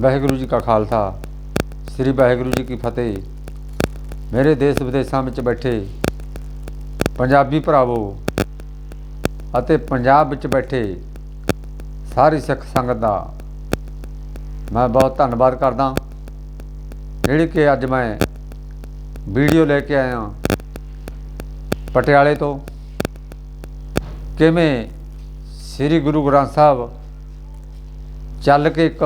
ਵਾਹਿਗੁਰੂ ਜੀ ਕਾ ਖਾਲਸਾ, ਸ੍ਰੀ ਵਾਹਿਗੁਰੂ ਜੀ ਕੀ ਫਤਿਹ। ਮੇਰੇ ਦੇਸ਼ ਵਿਦੇਸ਼ਾਂ ਵਿੱਚ ਬੈਠੇ ਪੰਜਾਬੀ ਭਰਾਵੋ ਅਤੇ ਪੰਜਾਬ ਵਿੱਚ ਬੈਠੇ ਸਾਰੀ ਸਿੱਖ ਸੰਗਤ ਦਾ ਮੈਂ ਬਹੁਤ ਧੰਨਵਾਦ ਕਰਦਾ ਜਿਹੜੀ ਕਿ ਅੱਜ ਮੈਂ ਵੀਡੀਓ ਲੈ ਕੇ ਆਇਆ ਪਟਿਆਲੇ ਤੋਂ। ਕਿਵੇਂ ਸ੍ਰੀ ਗੁਰੂ ਗ੍ਰੰਥ ਸਾਹਿਬ ਚੱਲ ਕੇ ਇੱਕ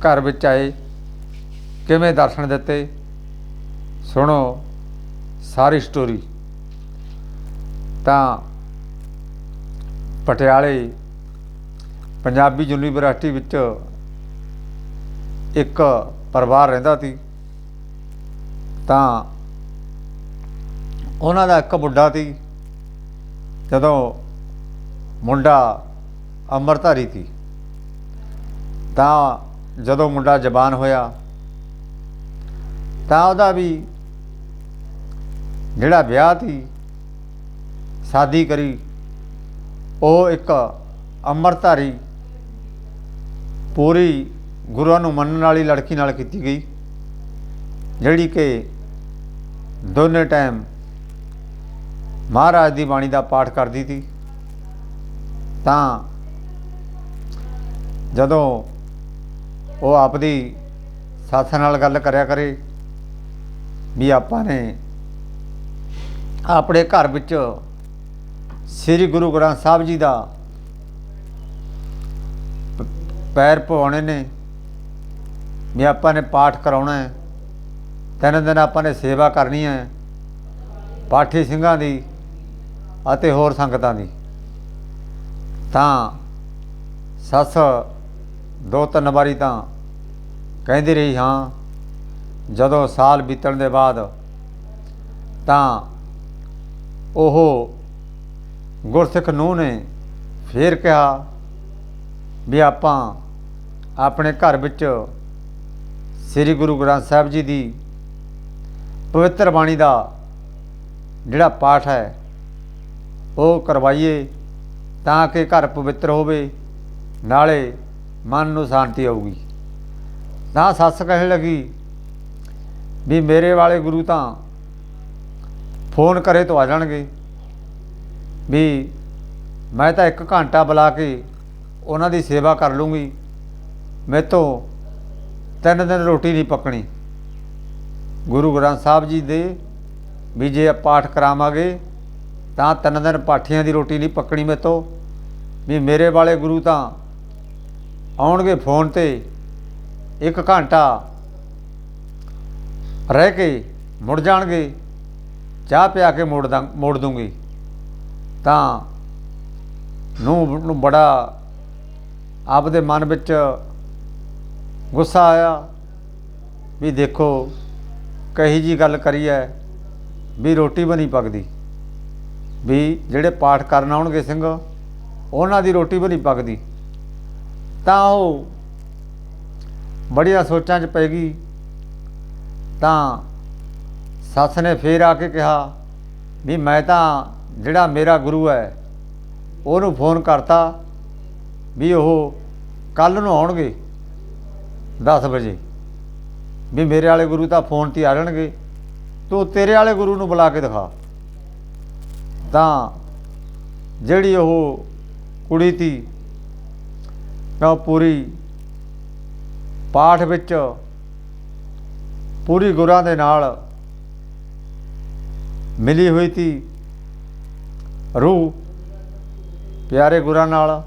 ਘਰ ਵਿੱਚ ਆਏ। ਕਿਵੇਂ ਦਰਸ਼ਨ ਦਿੱਤੇ? ਸੁਣੋ ਸਾਰੀ ਸਟੋਰੀ ਤਾਂ ਪਟਿਆਲੇ ਪੰਜਾਬੀ ਯੂਨੀਵਰਸਿਟੀ ਵਿੱਚ ਇੱਕ ਪਰਿਵਾਰ ਰਹਿੰਦਾ ਸੀ। ਤਾਂ ਉਹਨਾਂ ਦਾ ਇੱਕ ਮੁੰਡਾ ਸੀ। ਜਦੋਂ ਮੁੰਡਾ ਅੰਮ੍ਰਿਤਧਾਰੀ ਸੀ। ਤਾਂ ਜਦੋਂ ਮੁੰਡਾ ਜਵਾਨ ਹੋਇਆ, ਤਾਂ ਉਹਦਾ ਵੀ ਜਿਹੜਾ ਵਿਆਹ ਸੀ, ਸ਼ਾਦੀ ਕਰੀ, ਉਹ ਇੱਕ ਅੰਮ੍ਰਿਤਧਾਰੀ ਪੂਰੀ ਗੁਰੂਆਂ ਨੂੰ ਮੰਨਣ ਵਾਲੀ ਲੜਕੀ ਨਾਲ ਕੀਤੀ ਗਈ, ਜਿਹੜੀ ਕਿ ਦੋਨੇ ਟਾਈਮ ਮਹਾਰਾਜ ਦੀ ਬਾਣੀ ਦਾ ਪਾਠ ਕਰਦੀ ਸੀ। ਤਾਂ ਜਦੋਂ ਉਹ ਆਪਦੀ ਸੱਸ ਨਾਲ ਗੱਲ ਕਰਿਆ ਕਰੇ ਵੀ ਆਪਾਂ ਨੇ ਆਪਣੇ ਘਰ ਵਿੱਚ ਸ੍ਰੀ ਗੁਰੂ ਗ੍ਰੰਥ ਸਾਹਿਬ ਜੀ ਦਾ ਪੈਰ ਪਵਾਉਣੇ ਨੇ, ਵੀ ਆਪਾਂ ਨੇ ਪਾਠ ਕਰਾਉਣਾ ਹੈ, ਤਿੰਨ ਦਿਨ ਆਪਾਂ ਨੇ ਸੇਵਾ ਕਰਨੀ ਹੈ, ਪਾਠੀ ਸਿੰਘਾਂ ਦੀ ਅਤੇ ਹੋਰ ਸੰਗਤਾਂ ਦੀ। ਤਾਂ ਸੱਸ ਦੋ ਤਿੰਨ ਵਾਰੀ ਤਾਂ ਕਹਿੰਦੀ ਰਹੀ, ਹਾਂ, ਜਦੋਂ ਸਾਲ ਬੀਤਣ ਦੇ ਬਾਅਦ ਤਾਂ ਉਹ ਗੁਰਸਿੱਖ ਨੂੰ ਨੇ ਫੇਰ ਕਿਹਾ ਵੀ ਆਪਾਂ ਆਪਣੇ ਘਰ ਵਿੱਚ ਸ੍ਰੀ ਗੁਰੂ ਗ੍ਰੰਥ ਸਾਹਿਬ ਜੀ ਦੀ ਪਵਿੱਤਰ ਬਾਣੀ ਦਾ ਜਿਹੜਾ ਪਾਠ ਹੈ, ਉਹ ਕਰਵਾਈਏ ਤਾਂ ਕਿ ਘਰ ਪਵਿੱਤਰ ਹੋਵੇ, ਨਾਲੇ ਮਨ ਨੂੰ ਸ਼ਾਂਤੀ ਆਊਗੀ। ਤਾਂ ਸੱਸ ਕਹਿਣ ਲੱਗੀ ਵੀ ਮੇਰੇ ਵਾਲੇ ਗੁਰੂ ਤਾਂ ਫੋਨ ਕਰੇ ਤੋਂ ਆ ਜਾਣਗੇ। ਵੀ ਮੈਂ ਤਾਂ ਇੱਕ ਘੰਟਾ ਬੁਲਾ ਕੇ ਉਹਨਾਂ ਦੀ ਸੇਵਾ ਕਰ ਲੂੰਗੀ। ਮੇਰੇ ਤੋਂ ਤਿੰਨ ਦਿਨ ਰੋਟੀ ਨਹੀਂ ਪੱਕਣੀ। ਗੁਰੂ ਗ੍ਰੰਥ ਸਾਹਿਬ ਜੀ ਦੇ ਵੀ ਜੇ ਪਾਠ ਕਰਾਵਾਂਗੇ, ਤਾਂ ਤਿੰਨ ਦਿਨ ਪਾਠੀਆਂ ਦੀ ਰੋਟੀ ਨਹੀਂ ਪੱਕਣੀ ਮੇਰੇ ਤੋਂ ਵੀ ਮੇਰੇ ਵਾਲੇ ਗੁਰੂ ਤਾਂ ਆਉਣਗੇ ਫੋਨ ਤੇ, ਇੱਕ ਘੰਟਾ ਰਹਿ ਕੇ ਮੁੜ ਜਾਣਗੇ, ਚਾਹ ਪਿਆ ਕੇ ਮੋੜ ਦਾਂ, ਮੋੜ ਦੂੰਗੀ। ਤਾਂ ਨੂੰ ਨੂੰ ਬੜਾ ਆਪਦੇ ਮਨ ਵਿੱਚ ਗੁੱਸਾ ਆਇਆ ਵੀ ਦੇਖੋ ਕਹੀ ਜੀ ਗੱਲ ਕਰੀ ਹੈ ਵੀ ਰੋਟੀ ਬਣੀ ਪੱਕਦੀ। ਵੀ ਜਿਹੜੇ ਪਾਠ ਕਰਨ ਆਉਣਗੇ ਸਿੰਘ, ਉਹਨਾਂ ਦੀ ਰੋਟੀ ਬਣੀ ਪੱਕਦੀ। ਤਾਂ ਉਹ ਬੜੀਆਂ ਸੋਚਾਂ 'ਚ ਪੈ ਗਈ। ਤਾਂ ਸੱਸ ਨੇ ਫੇਰ ਆ ਕੇ ਕਿਹਾ, ਵੀ ਮੈਂ ਤਾਂ ਜਿਹੜਾ ਮੇਰਾ ਗੁਰੂ ਹੈ, ਉਹਨੂੰ ਫੋਨ ਕਰਤਾ ਵੀ ਉਹ ਕੱਲ ਨੂੰ ਆਉਣਗੇ 10 ਵਜੇ। ਵੀ ਮੇਰੇ ਵਾਲੇ ਗੁਰੂ ਤਾਂ ਫੋਨ ਤੇ ਆ ਜਾਣਗੇ। ਤੂੰ ਤੇਰੇ ਵਾਲੇ ਗੁਰੂ ਨੂੰ ਬੁਲਾ ਕੇ ਦਿਖਾ। ਤਾਂ ਜਿਹੜੀ ਉਹ ਕੁੜੀ ਤੀ ਪੂਰੀ ਪਾਠ ਵਿੱਚ ਪੂਰੀ ਗੁਰਾਂ ਦੇ ਨਾਲ ਮਿਲੀ ਹੋਈ ਤੀ ਰੂਹ ਪਿਆਰੇ ਗੁਰਾਂ ਨਾਲ।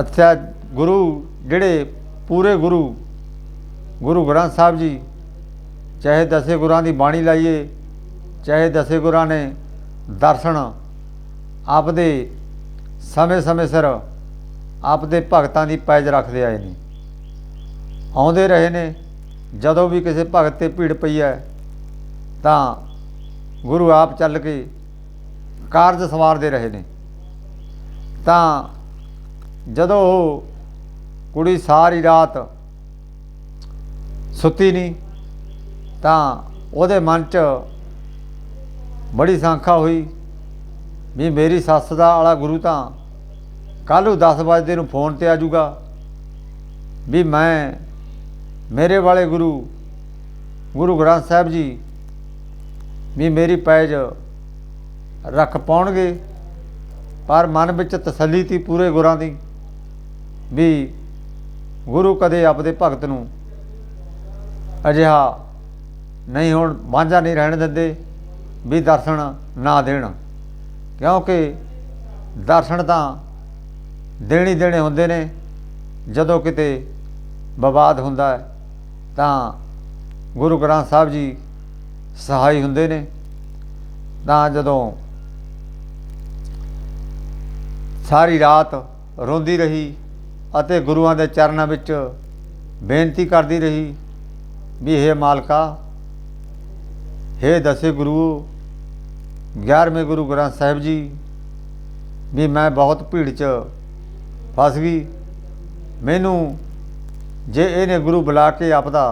ਅੱਛਾ ਗੁਰੂ ਜਿਹੜੇ ਪੂਰੇ ਗੁਰੂ ਗੁਰੂ ਗ੍ਰੰਥ ਸਾਹਿਬ ਜੀ, ਚਾਹੇ ਦਸੇ ਗੁਰਾਂ ਦੀ ਬਾਣੀ ਲਾਈਏ, ਚਾਹੇ ਦਸੇ ਗੁਰਾਂ ਨੇ ਦਰਸ਼ਨ ਆਪਦੇ ਸਮੇਂ-ਸਮੇਂ ਸਿਰ ਆਪਦੇ ਭਗਤਾਂ ਦੀ ਪੈਜ ਰੱਖਦੇ ਆਏ ਨੇ। ਆਉਂਦੇ ਰਹੇ ਨੇ, ਜਦੋਂ ਵੀ ਕਿਸੇ ਭਗਤ ਤੇ ਭੀੜ ਪਈ ਹੈ, ਤਾਂ ਗੁਰੂ ਆਪ ਚੱਲ ਕੇ ਕਾਰਜ ਸਵਾਰਦੇ ਰਹੇ ਨੇ। ਤਾਂ ਜਦੋਂ ਉਹ ਕੁੜੀ ਸਾਰੀ ਰਾਤ ਸੁੱਤੀ ਨਹੀਂ, ਤਾਂ ਉਹਦੇ ਮਨ 'ਚ ਬੜੀ ਸੰਖਾ ਹੋਈ ਵੀ ਮੇਰੀ ਸੱਸ ਦਾ ਵਾਲਾ ਗੁਰੂ ਤਾਂ ਕੱਲ੍ਹ ਨੂੰ 10 ਵਜੇ ਨੂੰ ਫੋਨ ਤੇ ਆ ਜਾਊਗਾ ਵੀ ਮੈਂ ਮੇਰੇ ਵਾਲੇ ਗੁਰੂ ਗੁਰੂ ਗ੍ਰੰਥ ਸਾਹਿਬ ਜੀ, ਵੀ ਮੇਰੀ ਪੈਜ ਰੱਖ ਪਾਉਣਗੇ, ਪਰ ਮਨ ਵਿੱਚ ਤਸੱਲੀ ਤੀ ਪੂਰੇ ਗੁਰਾਂ ਦੀ, ਵੀ ਗੁਰੂ ਕਦੇ ਆਪਦੇ ਭਗਤ ਨੂੰ ਅਜਿਹਾ ਨਹੀਂ ਹੁਣ, ਵਾਂਝਾ ਨਹੀਂ ਰਹਿਣ ਦਿੰਦੇ, ਵੀ ਦਰਸ਼ਨ ਨਾ ਦੇਣ। ਕਿਉਂਕਿ ਦਰਸ਼ਨ ਤਾਂ ਦੇਣੀ ਦੇਣੇ ਹੁੰਦੇ ਨੇ। ਜਦੋਂ ਕਿਤੇ ਵਿਵਾਦ ਹੁੰਦਾ ਹੈ, ਤਾਂ ਗੁਰੂ ਗ੍ਰੰਥ ਸਾਹਿਬ ਜੀ ਸਹਾਈ ਹੁੰਦੇ ਨੇ। ਤਾਂ ਜਦੋਂ ਸਾਰੀ ਰਾਤ ਰੋਂਦੀ ਰਹੀ ਅਤੇ ਗੁਰੂਆਂ ਦੇ ਚਰਨਾਂ ਵਿੱਚ ਬੇਨਤੀ ਕਰਦੀ ਰਹੀ ਵੀ हे ਮਾਲਕਾ हे ਦਸੇ ਗੁਰੂ 11ਵੇਂ ਗੁਰੂ ਗ੍ਰੰਥ ਸਾਹਿਬ ਜੀ, ਵੀ ਮੈਂ ਬਹੁਤ ਭੀੜ 'ਚ ਫਸ ਗਈ। ਮੈਨੂੰ ਜੇ ਇਹਨੇ ਗੁਰੂ ਬੁਲਾ ਕੇ ਆਪਦਾ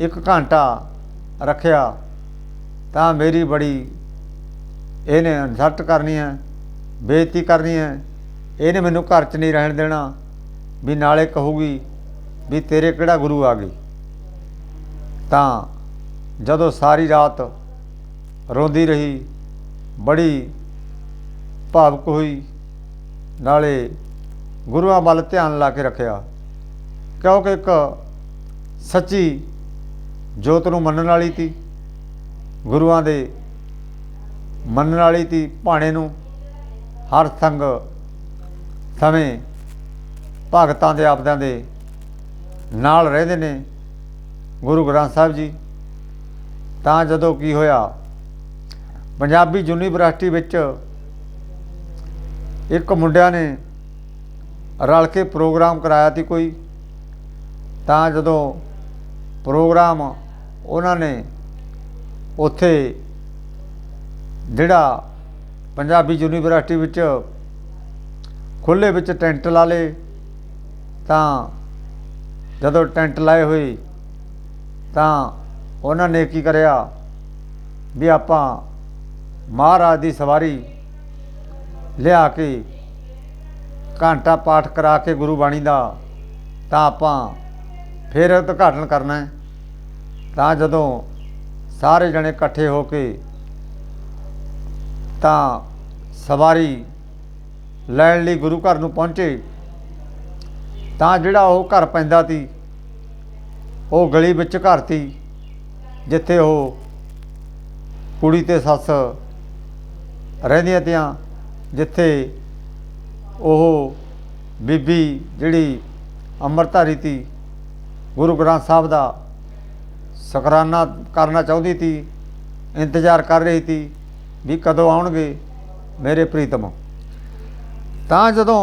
ਇੱਕ ਘੰਟਾ ਰੱਖਿਆ, ਤਾਂ ਮੇਰੀ ਬੜੀ ਇਹਨੇ ਇਨਸਲਟ ਕਰਨੀ ਹੈ, ਬੇਇੱਜ਼ਤੀ ਕਰਨੀ ਹੈ। ਇਹਨੇ ਮੈਨੂੰ ਘਰ 'ਚ ਨਹੀਂ ਰਹਿਣ ਦੇਣਾ ਵੀ ਨਾਲੇ ਕਹੂਗੀ ਵੀ ਤੇਰੇ ਕਿਹੜਾ ਗੁਰੂ ਆ ਗਈ ਤਾਂ ਜਦੋਂ ਸਾਰੀ ਰਾਤ ਰੋਂਦੀ ਰਹੀ, ਬੜੀ ਭਾਵੁਕ ਹੋਈ। ਨਾਲੇ ਗੁਰੂਆਂ ਵੱਲ ਧਿਆਨ ਲਾ ਕੇ ਰੱਖਿਆ। ਕਿਉਂਕਿ ਇੱਕ ਸੱਚੀ ਜੋਤ ਨੂੰ ਮੰਨਣ ਵਾਲੀ ਤੀ, ਗੁਰੂਆਂ ਦੇ ਮੰਨਣ ਵਾਲੀ ਤੀ, ਭਾਣੇ ਨੂੰ ਹਰ ਸੰਗ ਸਮੇਂ ਭਗਤਾਂ ਦੇ ਆਪਦਿਆਂ ਦੇ ਨਾਲ ਰਹਿੰਦੇ ਨੇ ਗੁਰੂ ਗ੍ਰੰਥ ਸਾਹਿਬ ਜੀ। ਤਾਂ ਜਦੋਂ ਕੀ ਹੋਇਆ, ਪੰਜਾਬੀ ਯੂਨੀਵਰਸਿਟੀ ਵਿੱਚ ਇੱਕ ਮੁੰਡਿਆਂ ਨੇ ਰਲ ਕੇ ਪ੍ਰੋਗਰਾਮ ਕਰਾਇਆ ਸੀ ਕੋਈ। ਤਾਂ ਜਦੋਂ ਪ੍ਰੋਗਰਾਮ ਉਹਨਾਂ ਨੇ ਉੱਥੇ ਜਿਹੜਾ ਪੰਜਾਬੀ ਯੂਨੀਵਰਸਿਟੀ ਵਿੱਚ ਖੁੱਲੇ ਵਿੱਚ ਟੈਂਟ ਲਾ ਲਏ, ਤਾਂ ਜਦੋਂ ਟੈਂਟ ਲਾਏ ਹੋਏ, ਤਾਂ ਉਹਨਾਂ ਨੇ ਕੀ ਕਰਿਆ ਵੀ ਆਪਾਂ ਮਹਾਰਾਜ ਦੀ ਸਵਾਰੀ ਲਿਆ ਕੇ ਘੰਟਾ ਪਾਠ ਕਰਾ ਕੇ ਗੁਰੂ ਬਾਣੀ ਦਾ, ਤਾਂ ਆਪਾਂ ਫਿਰ ਉਦਘਾਟਨ ਕਰਨਾ ਹੈ। ਤਾਂ ਜਦੋਂ ਸਾਰੇ ਜਣੇ ਇਕੱਠੇ ਹੋ ਕੇ ਤਾਂ ਸਵਾਰੀ ਲੈਣ ਲਈ ਗੁਰੂ ਘਰ ਨੂੰ ਪਹੁੰਚੇ, ਤਾਂ ਜਿਹੜਾ ਉਹ ਘਰ ਪੈਂਦਾ ਸੀ, ਉਹ ਗਲੀ ਵਿੱਚ ਘਰ ਸੀ, ਜਿੱਥੇ ਉਹ ਕੁੜੀ ਤੇ ਸੱਸ ਰਹਿੰਦੀਆਂ ਤੀਆਂ, ਜਿੱਥੇ ਉਹ ਬੀਬੀ ਜਿਹੜੀ ਅੰਮ੍ਰਿਤਧਾਰੀ ਤੀ, ਗੁਰੂ ਗ੍ਰੰਥ ਸਾਹਿਬ ਦਾ ਸ਼ੁਕਰਾਨਾ ਕਰਨਾ ਚਾਹੁੰਦੀ ਤੀ, ਇੰਤਜ਼ਾਰ ਕਰ ਰਹੀ ਤੀ ਵੀ ਕਦੋਂ ਆਉਣਗੇ ਮੇਰੇ ਪ੍ਰੀਤਮ। ਤਾਂ ਜਦੋਂ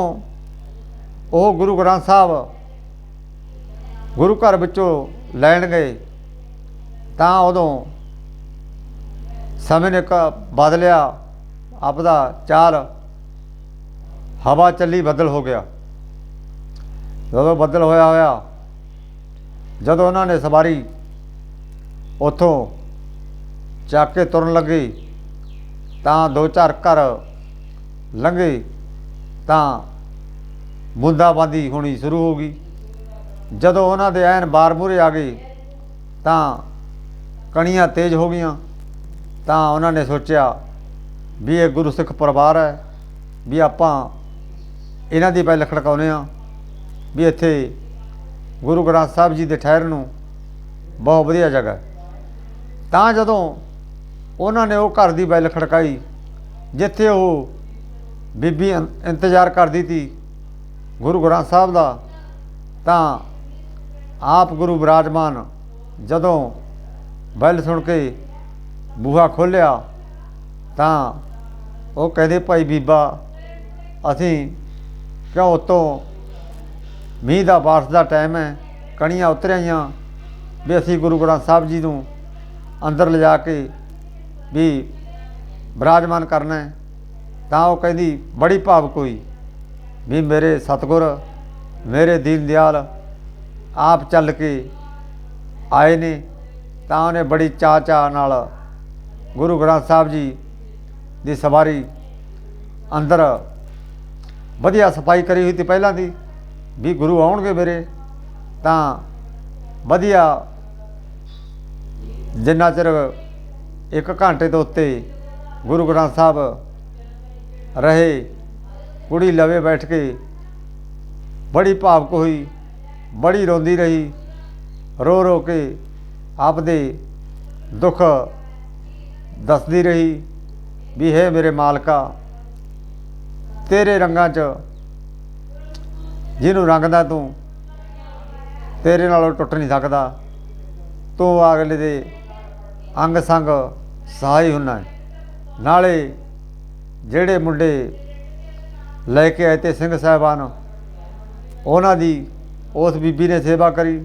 ਉਹ ਗੁਰੂ ਗ੍ਰੰਥ ਸਾਹਿਬ ਗੁਰੂ ਘਰ ਵਿੱਚੋਂ ਲੈਣ ਗਏ, ਤਾਂ ਉਦੋਂ ਸਮੇਂ ਨੇ ਕ ਬਦਲਿਆ ਆਪਦਾ ਚਾਲ ਹਵਾ ਚੱਲੀ, ਬੱਦਲ ਹੋ ਗਿਆ। ਜਦੋਂ ਬੱਦਲ ਹੋਇਆ ਹੋਇਆ, ਜਦੋਂ ਉਹਨਾਂ ਨੇ ਸਵਾਰੀ ਉਥੋਂ ਚੱਕ ਕੇ ਤੁਰਨ ਲੱਗੇ, ਤਾਂ ਦੋ ਚਾਰ ਘਰ ਲੰਘੇ, ਤਾਂ ਬੂੰਦਾਬਾਂਦੀ ਹੋਣੀ ਸ਼ੁਰੂ ਹੋ ਗਈ। ਜਦੋਂ ਉਹਨਾਂ ਦੇ ਐਨ ਬਾਰ ਮੂਹਰੇ ਆ ਗਏ, ਤਾਂ ਕਣੀਆਂ ਤੇਜ਼ ਹੋ ਗਈਆਂ। ਤਾਂ ਉਹਨਾਂ ਨੇ ਸੋਚਿਆ ਵੀ ਇਹ ਗੁਰੂ ਸਿੱਖ ਪਰਿਵਾਰ ਹੈ, ਵੀ ਆਪਾਂ ਇਹਨਾਂ ਦੀ ਬੈਲ ਖੜਕਾਉਨੇ ਆ ਵੀ ਇੱਥੇ ਗੁਰੂ ਗ੍ਰੰਥ ਸਾਹਿਬ ਜੀ ਦੇ ਠਹਿਰ ਨੂੰ ਬਹੁਤ ਵਧੀਆ ਜਗ੍ਹਾ ਤਾਂ ਜਦੋਂ ਉਹਨਾਂ ਨੇ ਉਹ ਘਰ ਦੀ ਬੈਲ ਖੜਕਾਈ ਜਿੱਥੇ ਉਹ ਬੀਬੀ ਇੰਤਜ਼ਾਰ ਕਰਦੀ ਸੀ ਗੁਰੂ ਗ੍ਰੰਥ ਸਾਹਿਬ ਦਾ, ਤਾਂ ਆਪ ਗੁਰੂ ਵਿਰਾਜਮਾਨ ਜਦੋਂ ਬੈਲ ਸੁਣ ਕੇ ਬੂਹਾ ਖੋਲ੍ਹਿਆ, ਤਾਂ ਉਹ ਕਹਿੰਦੇ, ਭਾਈ ਬੀਬਾ, ਅਸੀਂ ਕਿਉਂ ਉਤੋਂ? ਮੀਂਹ ਦਾ ਬਾਰਿਸ਼ ਦਾ ਟਾਈਮ ਹੈ, ਕਣੀਆਂ ਉਤਰਿਆਈਆਂ ਵੀ ਅਸੀਂ ਗੁਰੂ ਗ੍ਰੰਥ ਸਾਹਿਬ ਜੀ ਨੂੰ ਅੰਦਰ ਲਿਜਾ ਕੇ ਵੀ ਬਰਾਜਮਾਨ ਕਰਨਾ ਹੈ, ਤਾਂ ਉਹ ਕਹਿੰਦੀ, ਬੜੀ ਭਾਵੁਕ ਹੋਈ। ਵੀ ਮੇਰੇ ਸਤਿਗੁਰ, ਮੇਰੇ ਦੀਨ ਦਿਆਲ ਆਪ ਚੱਲ ਕੇ ਆਏ ਨੇ, ਤਾਂ ਉਹਨੇ ਬੜੀ ਚਾਅ ਚਾਅ ਨਾਲ ਗੁਰੂ ਗ੍ਰੰਥ ਸਾਹਿਬ ਜੀ ਦੀ ਸਵਾਰੀ ਅੰਦਰ ਵਧੀਆ ਸਫ਼ਾਈ ਕਰੀ ਹੋਈ ਤੀ ਪਹਿਲਾਂ ਦੀ, ਵੀ ਗੁਰੂ ਆਉਣਗੇ ਮੇਰੇ, ਤਾਂ ਵਧੀਆ ਜਿੰਨਾ ਚਿਰ ਇੱਕ ਘੰਟੇ ਤੋਂ ਉੱਤੇ ਗੁਰੂ ਗ੍ਰੰਥ ਸਾਹਿਬ ਰਹੇ, ਕੁੜੀ ਲਵੇ ਬੈਠ ਕੇ, ਬੜੀ ਭਾਵਕ ਹੋਈ, ਬੜੀ ਰੋਂਦੀ ਰਹੀ, ਰੋ ਰੋ ਕੇ ਆਪਦੇ ਦੁੱਖ ਦੱਸਦੀ ਰਹੀ, ਵੀ ਹੈ ਮੇਰੇ ਮਾਲਕਾ ਤੇਰੇ ਰੰਗਾਂ 'ਚ, ਜਿਹਨੂੰ ਰੰਗਦਾ ਤੂੰ, ਤੇਰੇ ਨਾਲੋਂ ਟੁੱਟ ਨਹੀਂ ਸਕਦਾ। ਤੂੰ ਅਗਲੇ ਦੇ ਅੰਗ ਸੰਗ ਸਹਾਈ ਹੁੰਨਾ ਨਾਲੇ ਜਿਹੜੇ ਮੁੰਡੇ ਲੈ ਕੇ ਆਏ ਤੇ ਸਿੰਘ ਸਾਹਿਬਾਨ, ਉਹਨਾਂ ਦੀ ਉਸ ਬੀਬੀ ਨੇ ਸੇਵਾ ਕਰੀ।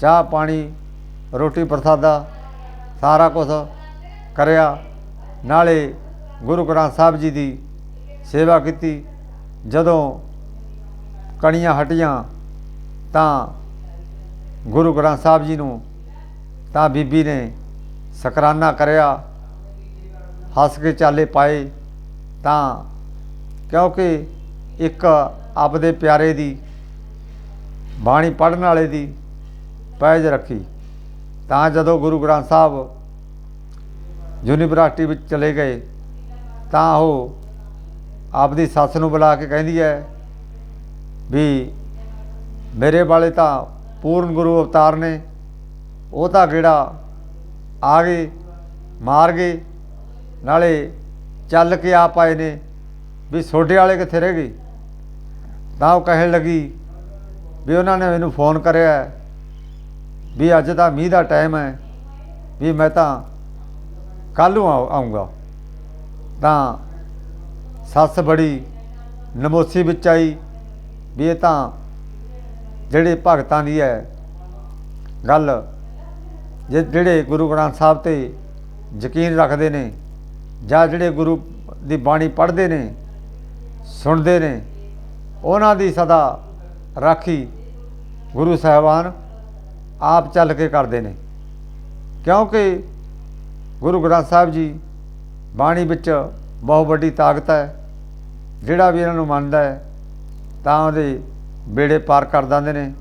ਚਾਹ, ਪਾਣੀ, ਰੋਟੀ ਪ੍ਰਸਾਦਾ, ਸਾਰਾ ਕੁਝ ਕਰਿਆ। ਨਾਲੇ ਗੁਰੂ ਗ੍ਰੰਥ ਸਾਹਿਬ ਜੀ ਦੀ ਸੇਵਾ ਕੀਤੀ। ਜਦੋਂ ਕਣੀਆਂ ਹਟੀਆਂ ਤਾਂ ਗੁਰੂ ਗ੍ਰੰਥ ਸਾਹਿਬ ਜੀ ਨੂੰ ਤਾਂ ਬੀਬੀ ਨੇ ਸਕਰਾਨਾ ਕਰਿਆ। ਹੱਸ ਕੇ ਚਾਲੇ ਪਾਏ ਤਾਂ ਕਿਉਂਕਿ ਇੱਕ ਆਪਦੇ ਪਿਆਰੇ ਦੀ ਬਾਣੀ ਪੜਨ ਵਾਲੇ ਦੀ ਪੈਜ ਰੱਖੀ। ਤਾਂ ਜਦੋਂ ਗੁਰੂ ਗ੍ਰੰਥ ਸਾਹਿਬ ਯੂਨੀਵਰਸਿਟੀ ਵਿੱਚ ਚਲੇ ਗਏ ਤਾਂ ਉਹ ਆਪਦੀ ਸੱਸ ਨੂੰ ਬੁਲਾ ਕੇ ਕਹਿੰਦੀ ਹੈ ਵੀ ਮੇਰੇ ਵਾਲੇ ਤਾਂ ਪੂਰਨ ਗੁਰੂ ਅਵਤਾਰ ਨੇ, ਉਹ ਤਾਂ ਗੇੜਾ ਆ ਗਏ, ਮਾਰ ਗਏ, ਨਾਲੇ ਚੱਲ ਕੇ ਆ ਪਾਏ ਨੇ ਵੀ ਛੋਟੇ ਵਾਲੇ ਕਿੱਥੇ ਰਹਿ ਗਏ? ਤਾਂ ਉਹ ਕਹਿਣ ਲੱਗੀ ਵੀ ਉਹਨਾਂ ਨੇ ਮੈਨੂੰ ਫੋਨ ਕਰਿਆ ਵੀ ਅੱਜ ਤਾਂ ਮੀਂਹ ਦਾ ਟਾਈਮ ਹੈ, ਵੀ ਮੈਂ ਤਾਂ ਕੱਲ੍ਹ ਨੂੰ ਆਊ- ਆਊਂਗਾ। ਤਾਂ ਸੱਸ ਬੜੀ ਨਮੋਸੀ ਵਿੱਚ ਆਈ ਵੀ ਇਹ ਤਾਂ ਜਿਹੜੇ ਭਗਤਾਂ ਦੀ ਹੈ ਗੱਲ, ਜੇ ਜਿਹੜੇ ਗੁਰੂ ਗ੍ਰੰਥ ਸਾਹਿਬ ਤੇ ਯਕੀਨ ਰੱਖਦੇ ਨੇ ਜਾਂ ਜਿਹੜੇ ਗੁਰੂ ਦੀ ਬਾਣੀ ਪੜ੍ਹਦੇ ਨੇ, ਸੁਣਦੇ ਨੇ, ਉਹਨਾਂ ਦੀ ਸਦਾ ਰਾਖੀ ਗੁਰੂ ਸਾਹਿਬਾਨ ਆਪ ਚੱਲ ਕੇ ਕਰਦੇ ਨੇ। ਕਿਉਂਕਿ ਗੁਰੂ ਗ੍ਰੰਥ ਸਾਹਿਬ ਜੀ ਬਾਣੀ ਵਿੱਚ ਬਹੁਤ ਵੱਡੀ ਤਾਕਤ ਹੈ। ਜਿਹੜਾ ਵੀ ਇਹਨਾਂ ਨੂੰ ਮੰਨਦਾ ਹੈ, ਤਾਂ ਉਹਦੇ ਬੇੜੇ ਪਾਰ ਕਰ ਦਿੰਦੇ ਨੇ।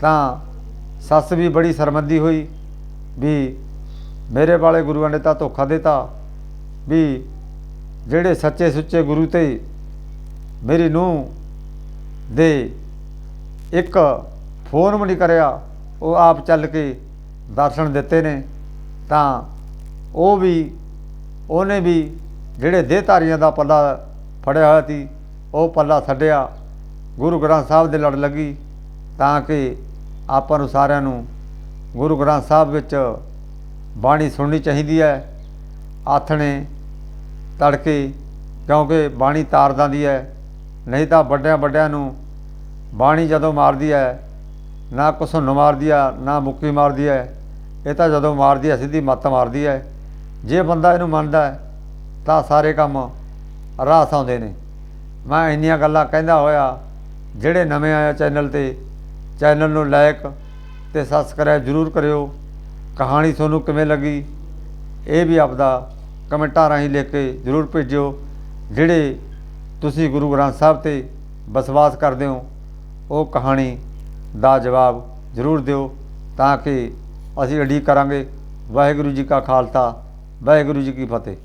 ਤਾਂ ਸੱਸ ਵੀ ਬੜੀ ਸ਼ਰਮੰਦੀ ਹੋਈ ਵੀ ਮੇਰੇ ਵਾਲੇ ਗੁਰੂਆਂ ਨੇ ਤਾਂ ਧੋਖਾ ਦਿੱਤਾ ਵੀ ਜਿਹੜੇ ਸੱਚੇ ਸੁੱਚੇ ਗੁਰੂ ਤੇ ਮੇਰੀ ਨੂੰਹ ਦੇ ਇੱਕ ਫੋਨ ਵੀ ਨਹੀਂ ਕਰਿਆ, ਉਹ ਆਪ ਚੱਲ ਕੇ ਦਰਸ਼ਨ ਦਿੱਤੇ ਨੇ। ਤਾਂ ਉਹ ਵੀ, ਉਹਨੇ ਵੀ ਜਿਹੜੇ ਦੇਹਧਾਰੀਆਂ ਦਾ ਪੱਲਾ ਫੜਿਆ ਹੋਇਆ ਸੀ, ਉਹ ਪੱਲਾ ਛੱਡਿਆ, ਗੁਰੂ ਗ੍ਰੰਥ ਸਾਹਿਬ ਦੇ ਲੜ ਲੱਗੀ, ਤਾਂ ਕਿ ਆਪਾਂ ਨੂੰ ਸਾਰਿਆਂ ਨੂੰ ਗੁਰੂ ਗ੍ਰੰਥ ਸਾਹਿਬ ਵਿੱਚ ਬਾਣੀ ਸੁਣਨੀ ਚਾਹੀਦੀ ਹੈ ਆਥਣੇ ਤੜਕੇ, ਕਿਉਂਕਿ ਬਾਣੀ ਤਾਰ ਦਿੰਦੀ ਹੈ, ਨਹੀਂ ਤਾਂ ਵੱਡਿਆਂ ਵੱਡਿਆਂ ਨੂੰ ਬਾਣੀ ਜਦੋਂ ਮਾਰਦੀ ਹੈ, ਨਾ ਕੁਛ ਮਾਰਦੀ ਆ, ਨਾ ਮੁੱਕੀ ਮਾਰਦੀ ਹੈ, ਇਹ ਤਾਂ ਜਦੋਂ ਮਾਰਦੀ ਹੈ, ਸਿੱਧੀ ਮੱਤ ਮਾਰਦੀ ਹੈ, ਜੇ ਬੰਦਾ ਇਹਨੂੰ ਮੰਨਦਾ ਹੈ, ਤਾਂ ਸਾਰੇ ਕੰਮ ਰਾਸ ਆਉਂਦੇ ਨੇ। ਮੈਂ ਇੰਨੀਆਂ ਗੱਲਾਂ ਕਹਿੰਦਾ ਹੋਇਆ, ਜਿਹੜੇ ਨਵੇਂ ਆਇਆ ਚੈਨਲ ਤੇ, ਚੈਨਲ ਨੂੰ ਲਾਇਕ ਤੇ ਸਬਸਕ੍ਰਾਈਬ ਜਰੂਰ ਕਰਿਓ। ਕਹਾਣੀ ਤੁਹਾਨੂੰ ਕਿਵੇਂ ਲੱਗੀ, ਇਹ ਵੀ ਆਪਦਾ ਕਮੈਂਟਾਂ ਰਾਹੀਂ ਲਿਖ ਕੇ ਜਰੂਰ ਭੇਜਿਓ, ਜਿਹੜੇ ਤੁਸੀਂ ਗੁਰੂ ਗ੍ਰੰਥ ਸਾਹਿਬ ਤੇ ਵਿਸ਼ਵਾਸ ਕਰਦੇ ਹੋ, ਉਹ ਕਹਾਣੀ ਦਾ ਜਵਾਬ ਜਰੂਰ ਦਿਓ, ਤਾਂ ਕਿ ਅਸੀਂ ਉਡੀਕ ਕਰਾਂਗੇ। ਵਾਹਿਗੁਰੂ ਜੀ ਕਾ ਖਾਲਸਾ, ਵਾਹਿਗੁਰੂ ਜੀ ਕੀ ਫਤਿਹ।